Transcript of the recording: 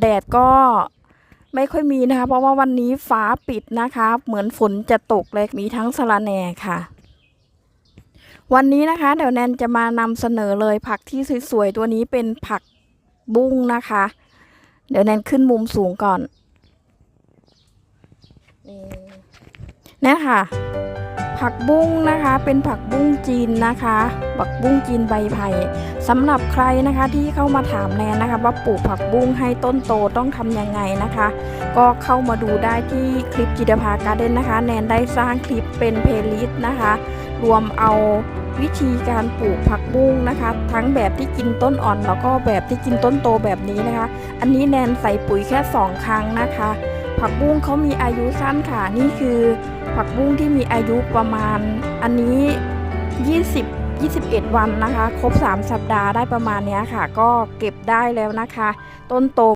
แดดก็ไม่ค่อยมีนะคะ เพราะว่าวันนี้ฟ้าปิดนะคะ เหมือนฝนจะตกเลยมีทั้งสะระแหน่ค่ะ วันนี้นะคะ เดี๋ยวแนนจะมานำเสนอเลยผักที่สวยๆตัวนี้เป็นผักบุ้งนะคะ เดี๋ยวแนนขึ้นมุมสูงก่อนนี่นี่ค่ะ ผักบุ้งนะคะเป็นผักบุ้งจีนนะคะผักบุ้งจีนใบไผ่สำหรับใครนะคะที่เข้ามาถามแนนนะคะ ว่าปลูกผักบุ้งให้ต้นโตต้องทำยังไงนะคะ ก็เข้ามาดูได้ที่คลิปจิตภาการ์เด้นนะคะ แนนได้สร้างคลิปเป็นเพลย์ลิสต์นะคะ รวมเอาวิธีการปลูกผักบุ้งนะคะ ทั้งแบบที่กินต้นอ่อนแล้วก็แบบที่กินต้นโตแบบนี้นะคะ อันนี้แนนใส่ปุ๋ยแค่ 2 ครั้งนะคะ ผักบุ้งเขามีอายุสั้นค่ะนี่คือ ผักบุ้งที่มีอายุประมาณ อันนี้ 20 21 วันนะคะ ครบ 3 สัปดาห์ได้ประมาณเนี้ยค่ะ ก็เก็บได้แล้วนะคะ ต้นโต